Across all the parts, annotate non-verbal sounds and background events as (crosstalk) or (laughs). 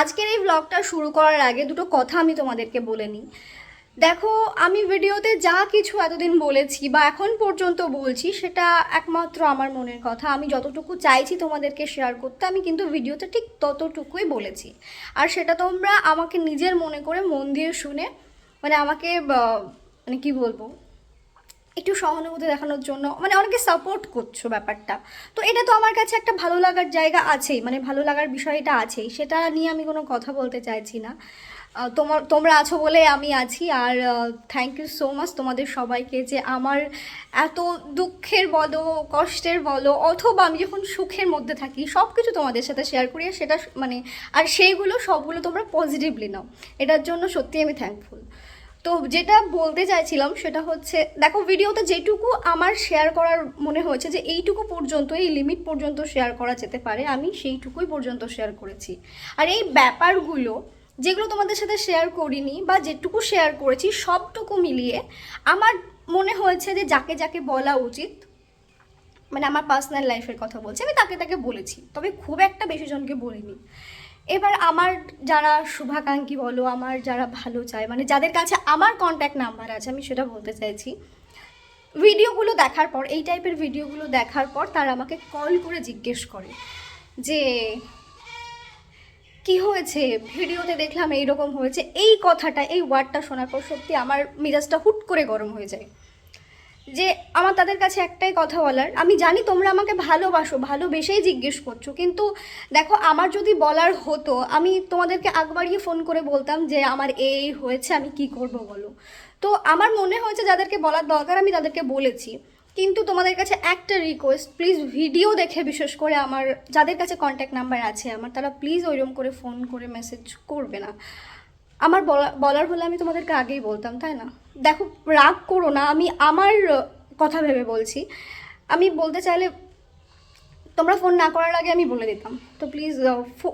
আজকের এই ব্লগটা শুরু করার আগে দুটো কথা আমি তোমাদেরকে বলে নিই। দেখো, আমি ভিডিওতে যা কিছু এতদিন বলেছি বা এখন পর্যন্ত বলছি সেটা একমাত্র আমার মনের কথা। আমি যতটুকু চাইছি তোমাদেরকে শেয়ার করতে, আমি কিন্তু ভিডিওতে ঠিক ততটুকুই বলেছি। আর সেটা তোমরা আমাকে নিজের মনে করে, মন দিয়ে শুনে মানে আমাকে মানে কি বলব একটু সহানুভূতি দেখানোর জন্য মানে অনেকে সাপোর্ট করছ ব্যাপারটা। তো এটা তো আমার কাছে একটা ভালো লাগার জায়গা আছেই মানে ভালো লাগার বিষয়টা আছেই। সেটা নিয়ে আমি কোনো কথা বলতে চাইছি না। তোমার, তোমরা আছো বলে আমি আছি আর থ্যাংক ইউ সো মাচ তোমাদের সবাইকে যে আমার এত দুঃখের বলো, কষ্টের বলো, অথবা আমি যখন সুখের মধ্যে থাকি সব কিছু তোমাদের সাথে শেয়ার করি সেটা মানে আর সেইগুলো সবগুলো তোমরা পজিটিভলি নাও। এটার জন্য সত্যি আমি থ্যাঙ্কফুল তো যেটা বলতে চাইছিলাম সেটা হচ্ছে, দেখো ভিডিওতে যেটুকু আমার শেয়ার করার মনে হয়েছে যে এইটুকু পর্যন্ত এই লিমিট পর্যন্ত শেয়ার করা যেতে পারে, আমি সেইটুকুই পর্যন্ত শেয়ার করেছি। আর এই ব্যাপারগুলো, যেগুলো তোমাদের সাথে শেয়ার করিনি বা যেটুকু শেয়ার করেছি, সবটুকু মিলিয়ে আমার মনে হয়েছে যে যাকে যাকে বলা উচিত মানে আমার পার্সোনাল লাইফের কথা বলছি, আমি তাকে তাকে বলেছি, তবে খুব একটা বেশি জনকে বলিনি। এবার আমার যারা শুভাকাঙ্ক্ষী বলো, আমার যারা ভালো চায় মানে যাদের কাছে আমার কন্ট্যাক্ট নাম্বার আছে, আমি সেটা বলতে চাইছি। ভিডিওগুলো দেখার পর, এই টাইপের ভিডিওগুলো দেখার পর তারা আমাকে কল করে জিজ্ঞেস করে যে, কি হয়েছে? ভিডিওতে দেখলাম এইরকম হয়েছে। এই কথাটা, এই ওয়ার্ডটা শোনার পর সত্যি আমার মিজাজটা হুট করে গরম হয়ে যায়। যে আমার তাদের কাছে একটাই কথা বলার, আমি জানি তোমরা আমাকে ভালোবাসো, ভালোবেসেই জিজ্ঞেস করছ, কিন্তু দেখো আমার যদি বলার হতো, আমি তোমাদেরকে আগ বাড়িয়ে ফোন করে বলতাম যে আমার এই হয়েছে, আমি কি করব বলো। তো আমার মনে হয়েছে যাদেরকে বলার দরকার আমি তাদেরকে বলেছি। কিন্তু তোমাদের কাছে একটা রিকোয়েস্ট প্লিজ ভিডিও দেখে বিশেষ করে আমার যাদের কাছে কন্ট্যাক্ট নাম্বার আছে আমার, তারা প্লিজ ওইরকম করে ফোন করে মেসেজ করবে না। আমার বলা, বলার হলে আমি তোমাদেরকে আগেই বলতাম, তাই না? দেখো, রাগ করো না, আমি আমার কথা ভেবে বলছি। আমি বলতে চাইলে তোমরা ফোন না করার আগে আমি বলে দিতাম। তো প্লিজ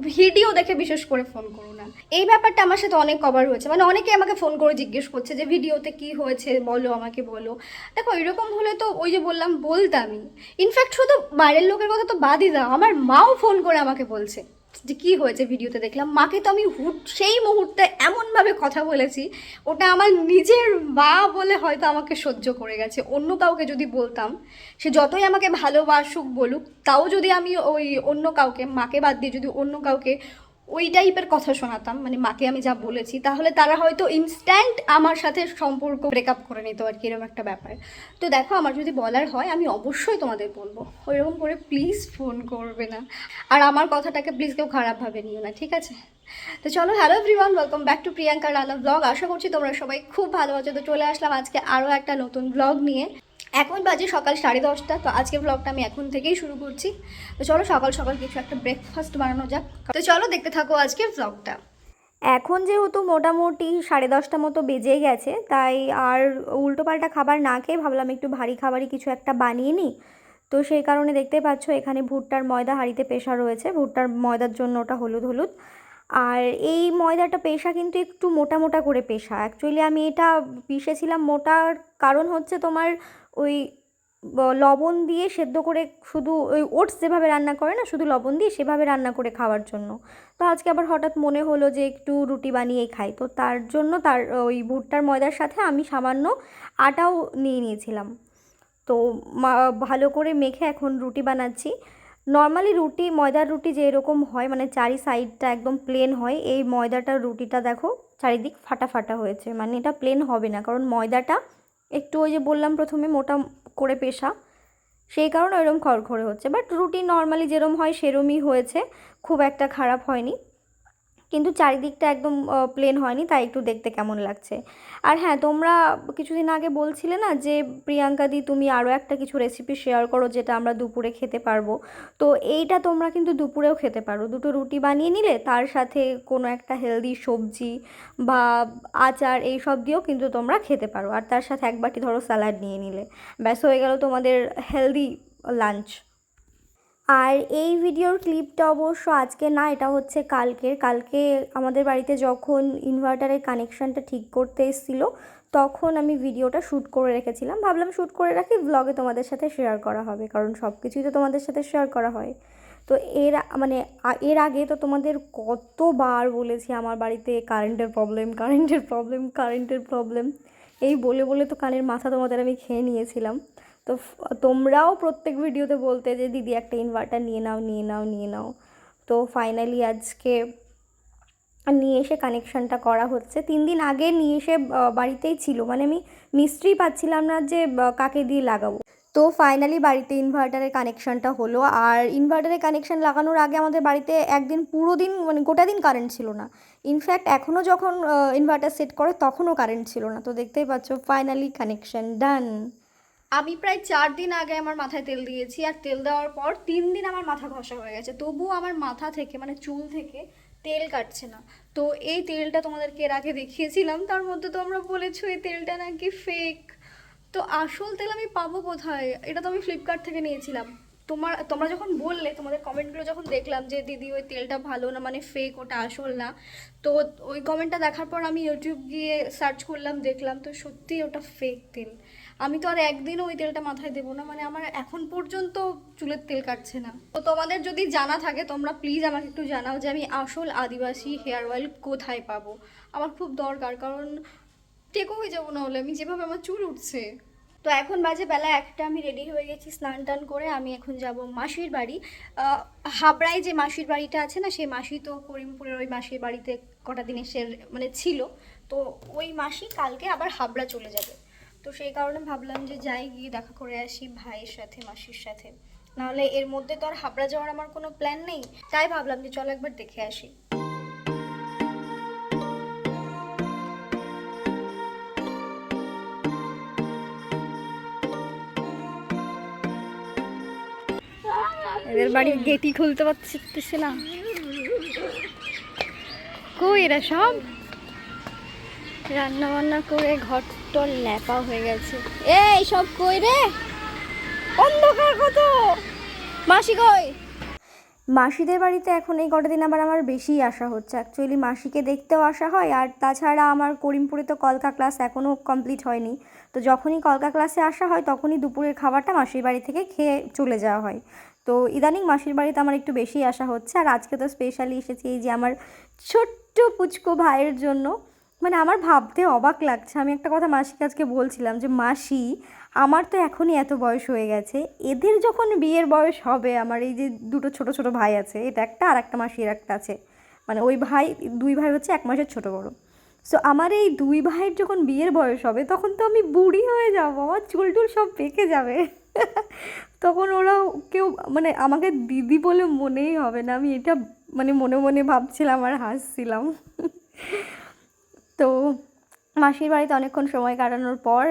ভিডিও দেখে বিশেষ করে ফোন করো না। এই ব্যাপারটা আমার সাথে অনেক কভার হয়েছে। মানে অনেকে আমাকে ফোন করে জিজ্ঞেস করছে যে ভিডিওতে কি হয়েছে? বলো, আমাকে বলো। দেখো, এরকম হলে তো ওই যে বললাম, বলতামই। ইনফ্যাক্ট শুধু বাইরের লোকের কথা তো বাদই দাও, আমার মাও ফোন করে আমাকে বলছে। যে কী হয়েছে ভিডিওতে দেখলাম, মাকে তো আমি হুট, সেই মুহূর্তে এমনভাবে কথা বলেছি, ওটা আমার নিজের মা বলে হয়তো আমাকে সহ্য করে গেছে। অন্য কাউকে যদি বলতাম, সে যতই আমাকে ভালোবাসুক বলুক, তাও যদি আমি ওই অন্য কাউকে, মাকে বাদ দিয়ে যদি অন্য কাউকে ওই টাইপের কথা শোনাতাম মানে মাকে আমি যা বলেছি, তাহলে তারা হয়তো ইনস্ট্যান্ট আমার সাথে সম্পর্ক ব্রেকআপ করে নিত আর কি, এরকম একটা ব্যাপার। তো দেখো, আমার যদি বলার হয়, আমি অবশ্যই তোমাদের বলব, ওইরকম করে প্লিজ ফোন করবে না। আর আমার কথাটাকে প্লিজ কেউ খারাপভাবে নিও না, ঠিক আছে? তো চলো hello everyone welcome back to Priyanka Rana vlog আশা করছি তোমরা সবাই খুব ভালো আছো। তো চলে আসলাম আজকে আরও একটা নতুন ব্লগ নিয়ে। এখন বাজে সকাল সাড়ে দশটা, তো আজকের ব্লগটা আমি এখন থেকেই শুরু করছি। তো চলো সকাল সকাল কিছু একটা ব্রেকফাস্ট বানানো যাক। তো চলো দেখতে থাকো আজকের ব্লগটা এখন যেহেতু মোটামুটি সাড়ে দশটা মতো বেজে গেছে, তাই আর উল্টোপাল্টা খাবার না খেয়ে ভাবলাম একটু ভারী খাবারই কিছু একটা বানিয়ে নিই। তো সেই কারণে দেখতে পাচ্ছ এখানে ভুট্টার ময়দা হাঁড়িতে পেশা রয়েছে। ভুট্টার ময়দার জন্য ওটা হলুদ হলুদ। আর এই ময়দাটা পেশা কিন্তু একটু মোটা মোটা করে পেশা। অ্যাকচুয়ালি আমি এটা পিষেছিলাম মোটার কারণ হচ্ছে তোমার ওই লবণ দিয়ে সেদ্ধ করে শুধু ওই ওটস যেভাবে রান্না করে না, শুধু লবণ দিয়ে সেভাবে রান্না করে খাওয়ার জন্য। তো আজকে আবার হঠাৎ মনে হলো যে একটু রুটি বানিয়েই খাই। তো তার জন্য তার ওই ভুট্টার ময়দার সাথে আমি সামান্য আটাও নিয়ে নিয়েছিলাম। তো ভালো করে মেখে এখন রুটি বানাচ্ছি। নর্মালি রুটি, ময়দার রুটি যে এরকম হয় মানে চারি সাইডটা একদম প্লেন হয়, এই ময়দাটার রুটিটা দেখো চারিদিক ফাটা ফাটা হয়েছে। মানে এটা প্লেন হবে না, কারণ ময়দাটা একটু ওই যে বললাম প্রথমে মোটা করে পেশা, সেই কারণে ওইরকম খড়খড়ে হচ্ছে। বাট রুটি নর্মালি যেরম হয়, সেরমই হয়েছে। খুব একটা খারাপ হয়নি। কিন্তু চারিদিকটা একদম প্লেন হয়নি, তাই একটু দেখতে কেমন লাগছে। আর হ্যাঁ তোমরা কিছুদিন আগে বলছিলে না যে, প্রিয়াঙ্কা দি, তুমি আরও একটা কিছু রেসিপি শেয়ার করো যেটা আমরা দুপুরে খেতে পারব। তো এইটা তোমরা কিন্তু দুপুরেও খেতে পারো। দুটো রুটি বানিয়ে নিলে, তার সাথে কোনো একটা হেলদি সবজি বা আচার এই সব দিয়েও কিন্তু তোমরা খেতে পারো। আর তার সাথে এক বাটি ধরো স্যালাড নিয়ে নিলে। ব্যাস, হয়ে গেল তোমাদের হেলদি লাঞ্চ আর এই ভিডিওর ক্লিপটা অবশ্য আজকে না, এটা হচ্ছে কালকের। কালকে আমাদের বাড়িতে যখন ইনভার্টারের কানেকশানটা ঠিক করতে এসেছিল, তখন আমি ভিডিওটা শ্যুট করে রেখেছিলাম। ভাবলাম শ্যুট করে রাখি ব্লগে তোমাদের সাথে শেয়ার করা হবে, কারণ সব কিছুই তো তোমাদের সাথে শেয়ার করা হয়। তো এর মানে এর আগে তো তোমাদের কতবার বলেছি আমার বাড়িতে কারেন্টের প্রবলেম কারেন্টের প্রবলেম কারেন্টের প্রবলেম এই বলে বলে তো কানের মাথা তোমাদের আমি খেয়ে নিয়েছিলাম। তো তোমরাও প্রত্যেক ভিডিওতে বলতে যে, দিদি, একটা ইনভার্টার নিয়ে নাও নিয়ে নাও নিয়ে নাও। তো ফাইনালি আজকে নিয়ে এসে কানেকশানটা করা হচ্ছে। তিন দিন আগে নিয়ে এসে বাড়িতেই ছিল। মানে আমি মিস্ত্রি পাচ্ছিলাম না যে কাকে দিয়ে লাগাবো। তো ফাইনালি বাড়িতে ইনভার্টারের কানেকশানটা হলো। আর ইনভার্টারের কানেকশান লাগানোর আগে আমাদের বাড়িতে একদিন পুরো দিন মানে গোটা দিন কারেন্ট ছিল না। ইনফ্যাক্ট এখনও যখন ইনভার্টার সেট করে, তখনও কারেন্ট ছিল না। তো দেখতেই পাচ্ছ ফাইনালি কানেকশান ডান আমি প্রায় চার দিন আগে আমার মাথায় তেল দিয়েছি আর তেল দেওয়ার পর তিন দিন আমার মাথা ঘষা হয়ে গেছে। তবুও আমার মাথা থেকে মানে চুল থেকে তেল কাটছে না। তো এই তেলটা তোমাদেরকে এর আগে দেখিয়েছিলাম, তার মধ্যে তো আমরা বলেছ এই তেলটা নাকি ফেক তো আসল তেল আমি পাবো কোথায়? এটা তো আমি ফ্লিপকার্ট থেকে নিয়েছিলাম। তোমার, তোমরা যখন বললে, তোমাদের কমেন্টগুলো যখন দেখলাম যে, দিদি, ওই তেলটা ভালো না মানে ফেক ওটা আসল না। তো ওই কমেন্টটা দেখার পর আমি ইউটিউব গিয়ে সার্চ করলাম, দেখলাম, তো সত্যি ওটা ফেক তেল। আমি তো আর একদিনও ওই তেলটা মাথায় দেবো না মানে আমার এখন পর্যন্ত চুলের তেল কাটছে না। তো তোমাদের যদি জানা থাকে, তোমরা প্লিজ আমাকে একটু জানাও যে, আমি আসল আদিবাসী হেয়ার অয়েল কোথায় পাবো? আমার খুব দরকার, কারণ টেকো হয়ে যাব না হলে, আমি যেভাবে আমার চুল উঠছে। তো এখন বাজে বেলা একটা, আমি রেডি হয়ে গেছি স্নান টান করে, আমি এখন যাব মাসির বাড়ি। হাবড়ায় যে মাসির বাড়িটা আছে না, সেই মাসি তো করিমপুরের ওই মাসির বাড়িতে কটা দিন এসে মানে ছিল। তো ওই মাসি কালকে আবার হাবড়া চলে যাবে। তো সেই কারণে ভাবলাম যে যাই, গিয়ে দেখা করে আসি ভাইয়ের সাথে, মাসির সাথে। নাহলে এর মধ্যে তো আর হাবড়া যাওয়ার আমার কোনো প্ল্যান নেই। তাই ভাবলাম যে চলো একবার দেখে আসি। এদের বাড়ির গেটই খুলতে পারছে না। কই এরা সব? রান্না বান্না করে ঘরটর ল্যাপা হয়ে গেছে। এই, সব কই রে? অন্ধকার কত? মাসি কই? মাসিদের বাড়িতে এখন এই কটা দিন আবার আমার বেশিই আসা হচ্ছে। অ্যাকচুয়ালি মাসিকে দেখতেও আসা হয়, আর তাছাড়া আমার করিমপুরে তো কলকা ক্লাস এখনও কমপ্লিট হয়নি। তো যখনই কলকা ক্লাসে আসা হয়, তখনই দুপুরের খাবারটা মাসির বাড়ি থেকে খেয়ে চলে যাওয়া হয়। তো ইদানিং মাসির বাড়িতে আমার একটু বেশি আসা হচ্ছে। আর আজকে তো স্পেশালি এসেছি এই যে আমার ছোট্ট পুচকো ভাইয়ের জন্য। মানে আমার ভাবতে অবাক লাগছে। আমি একটা কথা মাসিকে আজকে বলছিলাম যে, মাসি, আমার তো এখনই এত বয়স হয়ে গেছে। এদের যখন বিয়ের বয়স হবে, আমার এই যে দুটো ছোট ছোট ভাই আছে, এটা একটা আর একটা মাসির একটা আছে। মানে ওই ভাই, দুই ভাই হচ্ছে, এক মাসের ছোট বড়। সো আমার এই দুই ভাইয়ের যখন বিয়ের বয়স হবে, তখন তো আমি বুড়ি হয়ে যাব। আমার চুল টুল সব পেকে যাবে। (laughs) তখন ওরা কেউ মানে আমাকে দিদি বলে মনেই হবে না। আমি এটা মানে মনে মনে ভাবছিলাম আর হাসছিলাম। (laughs) তো মাসির বাড়িতে অনেকক্ষণ সময় কাটানোর পর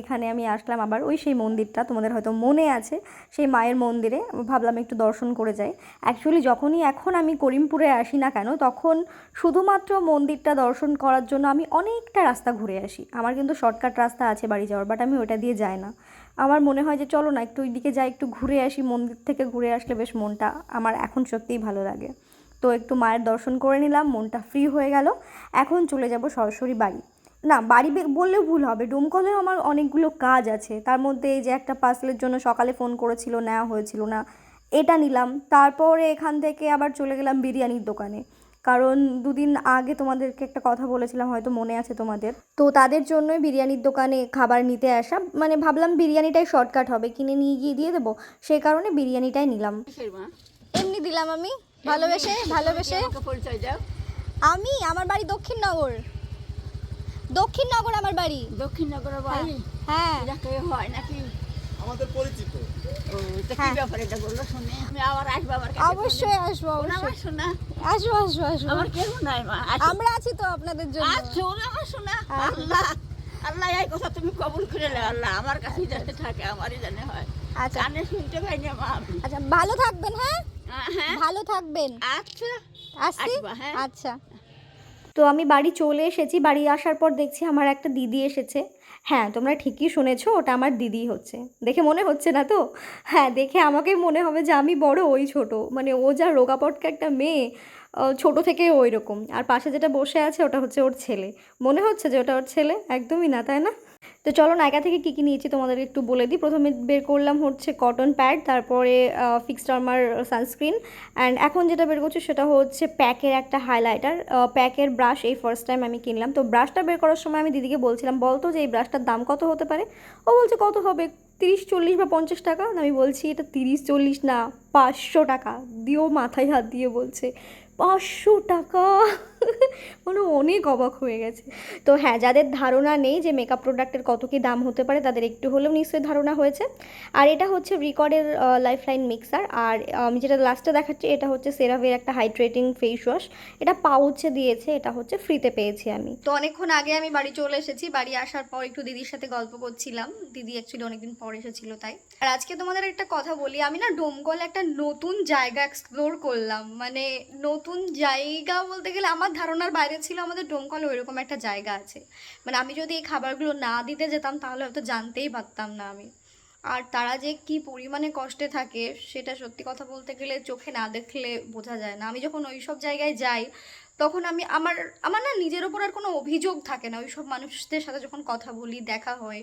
এখানে আমি আসলাম আবার ওই সেই মন্দিরটা। তোমাদের হয়তো মনে আছে সেই মায়ের মন্দিরে। ভাবলাম একটু দর্শন করে যাই। অ্যাকচুয়ালি যখনই এখন আমি করিমপুরে আসি না কেন, তখন শুধুমাত্র মন্দিরটা দর্শন করার জন্য আমি অনেকটা রাস্তা ঘুরে আসি। আমার কিন্তু শর্টকাট রাস্তা আছে বাড়ি যাওয়ার বাট আমি ওটা দিয়ে যাই না। আমার মনে হয় যে চলো না, একটু ওইদিকে যাই, একটু ঘুরে আসি। মন্দির থেকে ঘুরে আসলে বেশ মনটা আমার এখন সত্যিই ভালো লাগে। তো একটু মায়ের দর্শন করে নিলাম, মনটা ফ্রি হয়ে গেল। এখন চলে যাব সরাসরি বাড়ি। না বাড়ি বে- বললেও ভুল হবে। ডোমকলেও আমার অনেকগুলো কাজ আছে। তার মধ্যে এই যে একটা পার্সেলের জন্য সকালে ফোন করেছিল নেওয়া হয়েছিল না এটা নিলাম। তারপরে এখান থেকে আবার চলে গেলাম বিরিয়ানির দোকানে। কারণ দুদিন আগে তোমাদেরকে একটা কথা বলেছিলাম হয়তো মনে আছে তোমাদের। তো তাদের জন্যই বিরিয়ানির দোকানে খাবার নিতে আসা। মানে ভাবলাম বিরিয়ানিটাই শর্টকাট হবে কিনে নিয়ে গিয়ে দিয়ে দেবো। সেই কারণে বিরিয়ানিটাই নিলাম। এমনি দিলাম আমি। ভালোবেসে ভালোবেসে। আমি আমার বাড়ি দক্ষিণনগর। দক্ষিণনগর আমার বাড়ি। দক্ষিণনগরের বাড়ি হ্যাঁ। এটা কেউ হয় নাকি? আমাদের পরিচিত। ও তা কি হ্যাঁ। ব্যাপারে এটা বলল শুনে? আমি আবার আসব আমার কাছে অবশ্যই আসব শোনো, অবশ্যই। শোনা? আসব আসব আসব। আমার কেউ নাই মা আমরা আছি তো আপনাদের জন্য। আমার শোনা। আল্লাহ আল্লাহ এই কথা তুমি কবুল করে নে আল্লাহ। আমার কাছেই জানে থাকে আমারই জানে হয়। আচ্ছা। কানে শুনতে পাই না মা আচ্ছা ভালো থাকবেন হ্যাঁ? হ্যাঁ। ভালো থাকবেন। আচ্ছা। আসছি হ্যাঁ। আচ্ছা। তো আমি বাড়ি চলে এসেছি। বাড়ি আসার পর দেখছি আমার একটা দিদি এসেছে। হ্যাঁ তোমরা ঠিকই শুনেছো, ওটা আমার দিদি হচ্ছে। দেখে মনে হচ্ছে না তো? হ্যাঁ দেখে আমাকে মনে হবে যে আমি বড় ওই ছোট। মানে ও যা রোগা পটকা একটা মেয়ে ছোট থেকে ওই রকম আর পাশে যেটা বসে আছে, ওটা হচ্ছে ওর ছেলে। মনে হচ্ছে যে ওটা ওর ছেলে? একদমই না, তাই না? তো চলো নায়িকা থেকে কী কী নিয়েছি তোমাদের একটু বলে দিই। প্রথমে বের করলাম হচ্ছে কটন প্যাড, তারপরে ফিক্সড আর্মার সানস্ক্রিন অ্যান্ড এখন যেটা বের করছি সেটা হচ্ছে প্যাকের একটা হাইলাইটার প্যাকের ব্রাশ এই ফার্স্ট টাইম আমি কিনলাম। তো ব্রাশটা বের করার সময় আমি দিদিকে বলছিলাম, বলতো যে এই ব্রাশটার দাম কত হতে পারে? ও বলছে, কত হবে? তিরিশ, চল্লিশ বা পঞ্চাশ টাকা? আমি বলছি, এটা তিরিশ, চল্লিশ না, পাঁচশো টাকা। দিয়েও মাথায় হাত দিয়ে বলছে। পাঁচশো টাকা। মানে অনেক অবাক হয়ে গেছে। তো হ্যাঁ যাদের ধারণা নেই যে মেকআপ প্রোডাক্টের কত কী দাম হতে পারে, তাদের একটু হলেও নিশ্চয়ই ধারণা হয়েছে। আর এটা হচ্ছে রিকর্ডের লাইফলাইন মিক্সার আর আমি যেটা লাস্টে দেখাচ্ছি, এটা হচ্ছে সেরাভের একটা হাইড্রেটিং ফেস ওয়াশ এটা পাউচে দিয়েছে, এটা হচ্ছে ফ্রিতে পেয়েছি আমি। তো অনেকক্ষণ আগে আমি বাড়ি চলে এসেছি। বাড়ি আসার পর একটু দিদির সাথে গল্প করছিলাম। দিদি অ্যাকচুয়ালি অনেকদিন পর এসেছিল তাই। আর আজকে তোমাদের একটা কথা বলি, আমি না ডোমকল একটা নতুন জায়গা এক্সপ্লোর করলাম। মানে নতুন জায়গা বলতে গেলে আমার ধারণার বাইরে ছিল আমাদের ডোমকলে ওইরকম একটা জায়গা আছে। মানে আমি যদি এই খাবারগুলো না দিতে যেতাম তাহলে হয়তো জানতেই পারতাম না আমি। আর তারা যে কি পরিমাণে কষ্টে থাকে সেটা সত্যি কথা বলতে গেলে চোখে না দেখলে বোঝা যায় না। আমি যখন ওই সব জায়গায় যাই, তখন আমি আমার আমার না নিজের ওপর আর কোনো অভিযোগ থাকে না। ওই সব মানুষদের সাথে যখন কথা বলি, দেখা হয়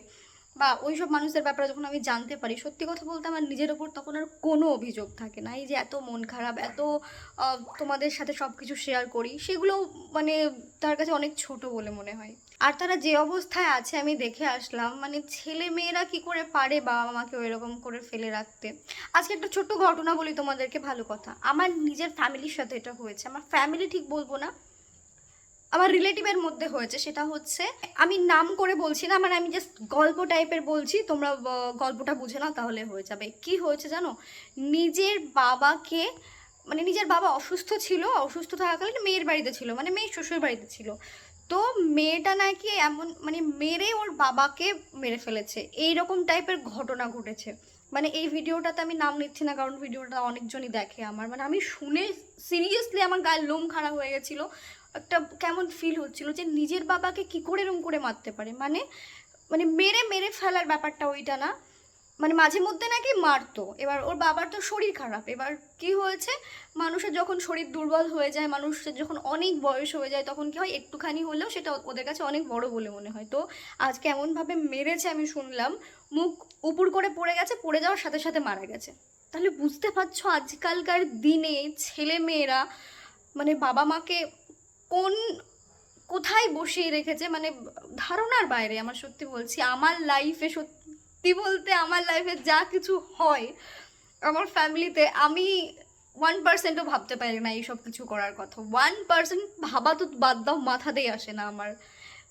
বা ওই সব মানুষদের ব্যাপারে যখন আমি জানতে পারি, সত্যি কথা বলতে আমার নিজের ওপর তখন আর কোনো অভিযোগ থাকে না। এই যে এত মন খারাপ, এত তোমাদের সাথে সব কিছু শেয়ার করি সেগুলো মানে তার কাছে অনেক ছোট বলে মনে হয়। আর তারা যে অবস্থায় আছে, আমি দেখে আসলাম মানে ছেলে মেয়েরা কি করে পারে বাবা মাকে ওইরকম করে ফেলে রাখতে? আজকে একটা ছোট্ট ঘটনা বলি তোমাদেরকে, ভালো কথা। আমার নিজের ফ্যামিলির সাথে এটা হয়েছে। আমার ফ্যামিলি ঠিক বলব না আমার রিলেটিভের মধ্যে হয়েছে, সেটা হচ্ছে আমি নাম করে বলছি না মানে আমি জাস্ট গল্প টাইপের বলছি, তোমরা গল্পটা বুঝে নাও তাহলে হয়ে যাবে। কি হয়েছে জানো? নিজের বাবাকে মানে নিজের বাবা অসুস্থ ছিল, অসুস্থ থাকাকালীন মেয়ের বাড়িতে ছিল মানে মেয়ের শ্বশুর বাড়িতে ছিল। তো মেয়েটা নাকি এমন মানে মেরে ওর বাবাকে মেরে ফেলেছে। এই রকম টাইপের ঘটনা ঘটেছে। মানে এই ভিডিওটাতে আমি নাম নিচ্ছি না, কারণ ভিডিওটা অনেকজনই দেখে আমার। মানে আমি শুনে সিরিয়াসলি আমার গায়ের লোম খারাপ হয়ে গেছিল। একটা কেমন ফিল হচ্ছিল যে নিজের বাবাকে কি করে এরম করে মারতে পারে? মানে মানে মেরে মেরে ফেলার ব্যাপারটা ওইটা না। মানে মাঝে মধ্যে নাকি মারতো। এবার ওর বাবার তো শরীর খারাপ। এবার কি হয়েছে? মানুষের যখন শরীর দুর্বল হয়ে যায়, মানুষের যখন অনেক বয়স হয়ে যায়, তখন কি হয়? একটুখানি হলেও সেটা ওদের কাছে অনেক বড় বলে মনে হয়। তো আজকে এমনভাবে মেরেছে আমি শুনলাম। মুখ উপর করে পড়ে গেছে, পড়ে যাওয়ার সাথে সাথে মারা গেছে। তাহলে বুঝতে পারছ আজকালকার দিনে ছেলে মেয়েরা মানে বাবা মাকে কোন, কোথায় বসিয়ে রেখেছে? মানে ধারণার বাইরে, আমার সত্যি বলছি। আমার লাইফে সত্যি বলতে আমার লাইফে যা কিছু হয়, আমার ফ্যামিলিতে আমি ওয়ান পার্সেন্টও ভাবতে পারি না এইসব কিছু করার কথা। ওয়ান পার্সেন্ট ভাবা তো বাদ দাও, মাথাতেই আসে না আমার।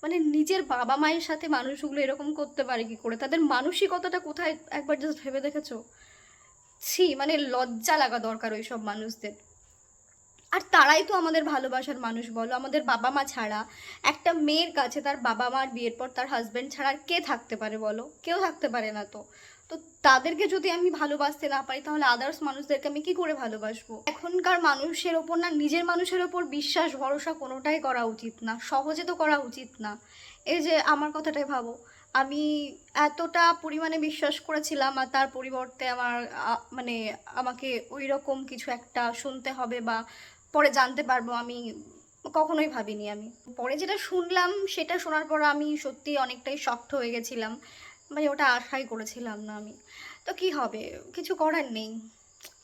মানে নিজের বাবা মায়ের সাথে মানুষগুলো এরকম করতে পারে কি করে? তাদের মানসিকতাটা কোথায়? একবার জাস্ট ভেবে দেখেছ? ছি মানে লজ্জা লাগা দরকার ওই সব মানুষদের। আর তারাই তো আমাদের ভালোবাসার মানুষ বলো, আমাদের বাবা মা ছাড়া। একটা মেয়ের কাছে তার বাবা মার বিয়ের পর তার হাজব্যান্ড ছাড়া আর কে থাকতে পারে বলো? কেউ থাকতে পারে না তো। তো তাদেরকে যদি আমি ভালোবাসতে না পারি, তাহলে আদার্স মানুষদেরকে আমি কি করে ভালোবাসবো? এখনকার মানুষের ওপর না, নিজের মানুষের ওপর বিশ্বাস, ভরসা কোনোটাই করা উচিত না। সহজে তো করা উচিত না। এই যে আমার কথাটাই ভাবো, আমি এতটা পরিমাণে বিশ্বাস করেছিলাম আর তার পরিবর্তে আমার মানে আমাকে ওই রকম কিছু একটা শুনতে হবে বা পরে জানতে পারব, আমি কখনোই ভাবিনি আমি। পরে যেটা শুনলাম, সেটা শোনার পর আমি সত্যি অনেকটাই শক্ত হয়ে গেছিলাম। মানে ওটা আশাই করেছিলাম না আমি। তো কি হবে? কিছু করার নেই।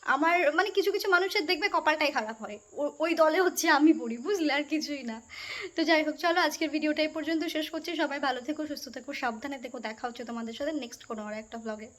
আমার মানে কিছু কিছু মানুষের দেখবে কপালটাই খারাপ হয়। ওই দলে হচ্ছে আমি পড়ি, বুঝলে? আর কিছুই না। তো যাই হোক, চলো আজকের ভিডিওটা এই পর্যন্ত শেষ করছি। সবাই ভালো থেকো, সুস্থ থেকো, সাবধানে থেকো। দেখা হচ্ছে তোমাদের সাথে নেক্সট কোনো আর একটা ব্লগে